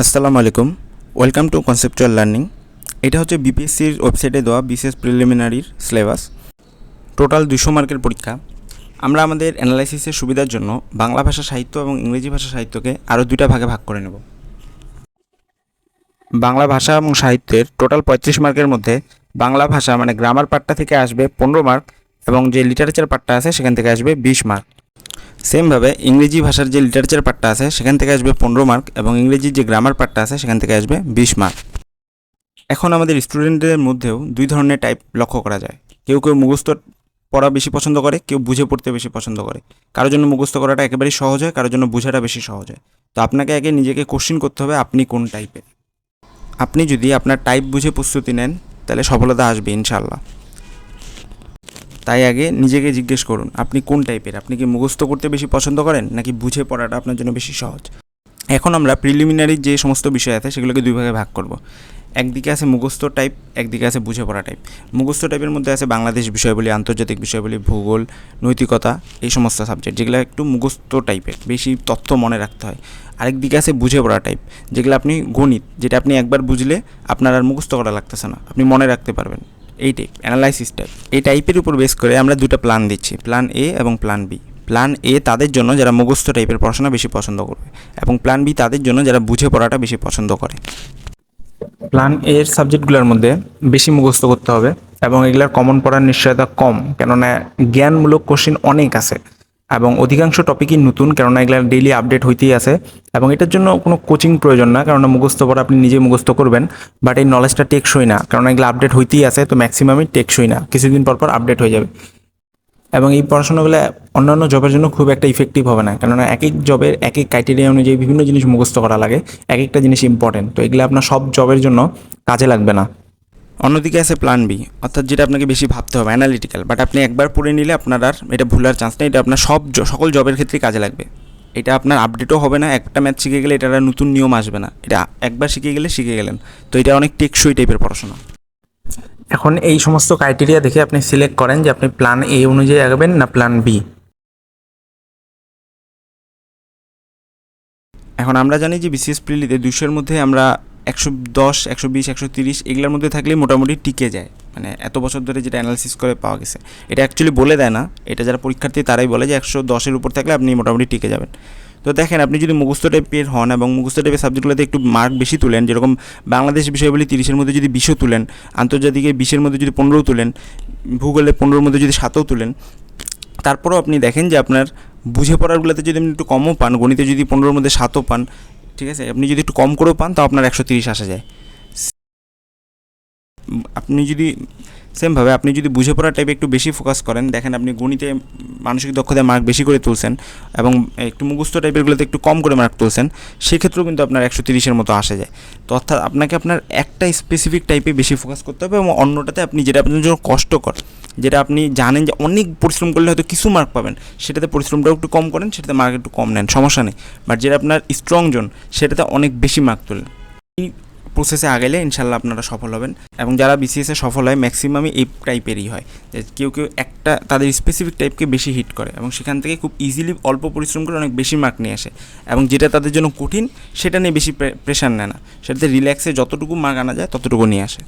আসসালামু আলাইকুম। Welcome to conceptual learning এটা হচ্ছে বিপিএসসির ওয়েবসাইটে দেওয়া বিশেষ প্রিলিমিনারির সিলেবাস টোটাল দুশো মার্কের পরীক্ষা। আমরা আমাদের অ্যানালাইসিসের সুবিধার জন্য বাংলা ভাষা সাহিত্য এবং ইংরেজি ভাষা সাহিত্যকে আরও দুইটা ভাগে ভাগ করে নেব। বাংলা ভাষা এবং সাহিত্যের টোটাল পঁয়ত্রিশ মার্কের মধ্যে বাংলা ভাষা মানে গ্রামার পার্টটা থেকে আসবে পনেরো মার্ক এবং যে লিটারেচার পার্টটা আছে সেখান থেকে আসবে বিশ মার্ক। সেমভাবে ইংরেজি ভাষার যে লিটারেচার পার্টটা আছে, সেখান থেকে আসবে পনেরো মার্ক এবং ইংরেজির যে গ্রামার পার্টটা আছে, সেখান থেকে আসবে বিশ মার্ক এখন আমাদের স্টুডেন্টদের মধ্যেও দুই ধরনের টাইপ লক্ষ্য করা যায়। কেউ কেউ মুখস্থ পড়া বেশি পছন্দ করে, কেউ বুঝে পড়তে বেশি পছন্দ করে। কারোর জন্য মুখস্থ করাটা একেবারেই সহজ হয়, কারোর জন্য বোঝাটা বেশি সহজ হয়। তো আপনাকে আগে নিজেকে কোশ্চিন করতে হবে আপনি কোন টাইপের আপনি যদি আপনার টাইপ বুঝে প্রস্তুতি নেন, তাহলে সফলতা আসবে ইনশাল্লাহ তাই আগে নিজেকে জিজ্ঞেস করুন, আপনি কোন টাইপের আপনি কি মুখস্থ করতে বেশি পছন্দ করেন, নাকি বুঝে পড়াটা আপনার জন্য বেশি সহজ? এখন আমরা প্রিলিমিনারি যে সমস্ত বিষয় আছে, সেগুলোকে দুই ভাগে ভাগ করব। একদিকে আছে মুখস্থ টাইপ একদিকে আছে বুঝে পড়া টাইপ মুখস্থ টাইপের মধ্যে আছে বাংলাদেশ বিষয়গুলি আন্তর্জাতিক বিষয়গুলি ভূগোল, নৈতিকতা, এই সমস্ত সাবজেক্ট যেগুলো একটু মুখস্থ টাইপের বেশি তথ্য মনে রাখতে হয়। আরেকদিকে আছে বুঝে পড়া টাইপ যেগুলো আপনি গণিত, যেটা আপনি একবার বুঝলে আপনার আর মুখস্থ করা লাগতেছে না, আপনি মনে রাখতে পারবেন। এই টাইপ অ্যানালাইসিস টাইপ এই টাইপের উপর বেস করে আমরা দুটো প্ল্যান দিচ্ছি প্ল্যান এ এবং প্ল্যান বি প্ল্যান এ তাদের জন্য যারা মুখস্থ টাইপের পড়াশোনা বেশি পছন্দ করবে এবং প্ল্যান বি তাদের জন্য যারা বুঝে পড়াটা বেশি পছন্দ করে। প্ল্যান এর সাবজেক্টগুলোর মধ্যে বেশি মুখস্থ করতে হবে এবং এগুলার কমন পড়ার নিশ্চয়তা কম, কেননা জ্ঞানমূলক কোশ্চিন অনেক আছে। এবং অধিকাংশ টপিকই নতুন, কেননা এগুলো ডেইলি আপডেট হইতেই আছে এবং এটার জন্য কোনো কোচিং প্রয়োজন না, কেননা মুখস্থ পড়া আপনি নিজে মুখস্থ করবেন বাট এই নলেজটা টেকসই না কারণ এগুলো আপডেট হইতেই আছে, তো ম্যাক্সিমামই টেকসই না, কিছুদিন পর পর আপডেট হয়ে যাবে। এবং এই পড়াশোনাগুলো অন্যান্য জবের জন্য খুব একটা ইফেক্টিভ হবে না, কেননা এক এক জবের এক এক ক্রাইটেরিয়া অনুযায়ী বিভিন্ন জিনিস মুখস্থ করা লাগে, এক একটা জিনিস ইম্পর্টেন্ট তো এগুলো আপনার সব জবের জন্য কাজে লাগবে না। অন্যদিকে আছে প্ল্যান বি অর্থাৎ যেটা আপনাকে বেশি ভাবতে হবে অ্যানালিটিক্যাল বাট আপনি একবার পড়ে নিলে আপনার আর এটা ভুলার চান্স নেই এটা আপনার সব সকল জবের ক্ষেত্রেই কাজে লাগবে। এটা আপনার আপডেটও হবে না একটা ম্যাথ শিখে গেলে এটার নতুন নিয়ম আসবে না। এটা একবার শিখে গেলে শিখে গেলেন। তো এটা অনেক টেকসই টাইপের পড়াশোনা। এখন এই সমস্ত ক্রাইটেরিয়া দেখে আপনি সিলেক্ট করেন যে আপনি প্ল্যান এ অনুযায়ী আগাবেন না প্ল্যান বি এখন আমরা জানি যে বিসিএস প্রিলিতে দুশোর মধ্যে আমরা একশো দশ, একশো বিশ, একশো তিরিশ এগুলোর মধ্যে থাকলে মোটামুটি টিকে যায়। মানে এত বছর ধরে যেটা অ্যানালিসিস করে পাওয়া গেছে। এটা অ্যাকচুয়ালি বলে দেয় না। এটা যারা পরীক্ষার্থী তারাই বলে যে একশো দশের উপর থাকলে আপনি মোটামুটি টিকে যাবেন। তো দেখেন, আপনি যদি মুখস্থ টাইপের হন এবং মুখস্থ টাইপের সাবজেক্টগুলোতে একটু মার্ক বেশি তুলেন, যেরকম বাংলাদেশ বিষয়গুলি তিরিশের মধ্যে যদি বিশও তুলেন, আন্তর্জাতিকে বিশের মধ্যে যদি পনেরোও তুলেন ভূগোলে পনেরোর মধ্যে যদি সাতও তুলেন, তারপরেও আপনি দেখেন যে আপনার বুঝে পড়ারগুলোতে যদি আপনি একটু কমও পান, গণিতে যদি পনেরোর মধ্যে সাতও পান ঠিক আছে? আপনি যদি একটু কম করেও পান, তাও আপনার একশো তিরিশ আসা যায়। আপনি যদি সেমভাবে আপনি যদি বুঝে পড়ার টাইপে একটু বেশি ফোকাস করেন, দেখেন আপনি গণিতে মানসিক দক্ষতায় মার্ক বেশি করে তুলছেন এবং একটু মুখস্থ টাইপেরগুলোতে একটু কম করে মার্ক তুলছেন, সেক্ষেত্রেও কিন্তু আপনার একশো তিরিশের মতো আসা যায়। তো অর্থাৎ আপনাকে আপনার একটা স্পেসিফিক টাইপে বেশি ফোকাস করতে হবে এবং অন্যটাতে আপনি যেটা আপনার জন্য কষ্টকর, যেটা আপনি জানেন যে অনেক পরিশ্রম করলে হয়তো কিছু মার্ক পাবেন, সেটাতে পরিশ্রমটাও একটু কম করেন, সেটাতে মার্ক একটু কম নেন, সমস্যা নেই। বাট যেটা আপনার স্ট্রং জোন সেটাতে অনেক বেশি মার্ক তোলেন। প্রসেসে আগেলে ইনশাল্লাহ আপনারা সফল হবেন এবং যারা বিসিএসে সফল হয় ম্যাক্সিমামই এই টাইপেরই হয়। যে কেউ কেউ একটা, তাদের স্পেসিফিক টাইপকে বেশি হিট করে এবং সেখান থেকে খুব ইজিলি অল্প পরিশ্রম করে অনেক বেশি মার্ক নিয়ে আসে এবং যেটা তাদের জন্য কঠিন, সেটা নিয়ে বেশি প্রেশার নেয় না। সেটাতে রিল্যাক্সে যতটুকু মার্ক আনা যায়, ততটুকু নিয়ে আসে।